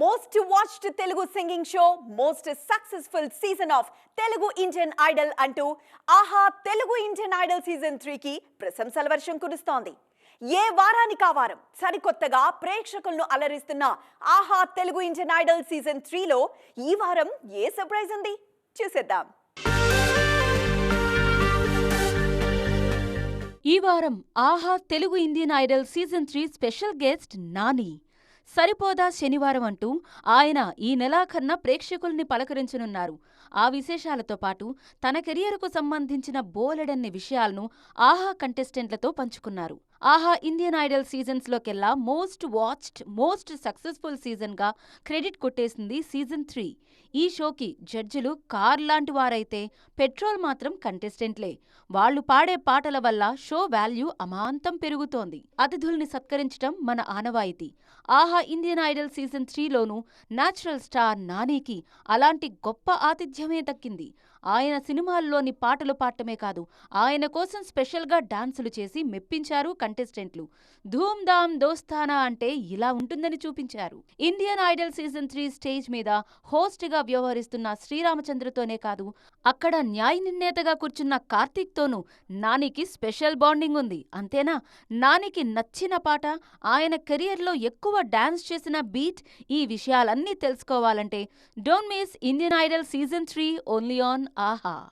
Most watched Telugu singing show most successful season of Telugu Indian Idol అంటూ Aha Telugu Indian Idol season త్రీకి ప్రశంసల వర్షం కురుస్తోంది. ఏ వారానికి ఆ వారం సరికొత్తగా ప్రేక్షకులను అలరిస్తున్న ఆహా తెలుగు ఇండియన్ ఐడల్ సీజన్ త్రీలో ఈ వారం ఏ సర్ప్రైజ్ ఉంది? చూసేద్దాం. ఈ వారం Aha Telugu Indian Idol season three special guest Nani. Saripodhaa Sanivaaram అంటూ ఆయన ఈ నెలాఖరున ప్రేక్షకుల్ని పలకరించనున్నారు. ఆ విశేషాలతో పాటు తన కెరియర్కు సంబంధించిన బోలెడన్ని విషయాలను ఆహా కంటెస్టెంట్లతో పంచుకున్నారు. ఆహా ఇండియన్ ఐడల్ సీజన్స్లోకెల్లా మోస్ట్ వాచ్డ్ మోస్ట్ సక్సెస్ఫుల్ సీజన్గా క్రెడిట్ కొట్టేసింది సీజన్ త్రీ. ఈ షోకి జడ్జిలు కార్ లాంటి వారైతే పెట్రోల్ మాత్రం కంటెస్టెంట్లే. వాళ్ళు పాడే పాటల వల్ల షో వాల్యూ అమాంతం పెరుగుతోంది. అతిథుల్ని సత్కరించటం మన ఆనవాయితీ. ఆహా ఇండియన్ ఐడల్ సీజన్ త్రీలోనూ న్యాచురల్ స్టార్ నానికి అలాంటి గొప్ప ఆతిథ్యమే దక్కింది. ఆయన సినిమాల్లోని పాటలు పాడటమే కాదు ఆయన కోసం స్పెషల్గా డాన్సులు చేసి మెప్పించారు కంటెస్టెంట్లు. ధూమ్ ధామ్ దోస్తానా అంటే ఇలా ఉంటుందని చూపించారు. Indian Idol season three stage మీద హోస్ట్గా వ్యవహరిస్తున్న శ్రీరామచంద్రతోనే కాదు అక్కడ న్యాయ నిర్ణేతగా కూర్చున్న కార్తీక్తోనూ నానికి స్పెషల్ బాండింగ్ ఉంది. అంతేనా? నానికి నచ్చిన పాట ఆయన కెరియర్లో ఎక్కువ డాన్స్ చేసిన బీట్ ఈ విషయాలన్నీ తెలుసుకోవాలంటే don't miss Indian Idol season three only on Aha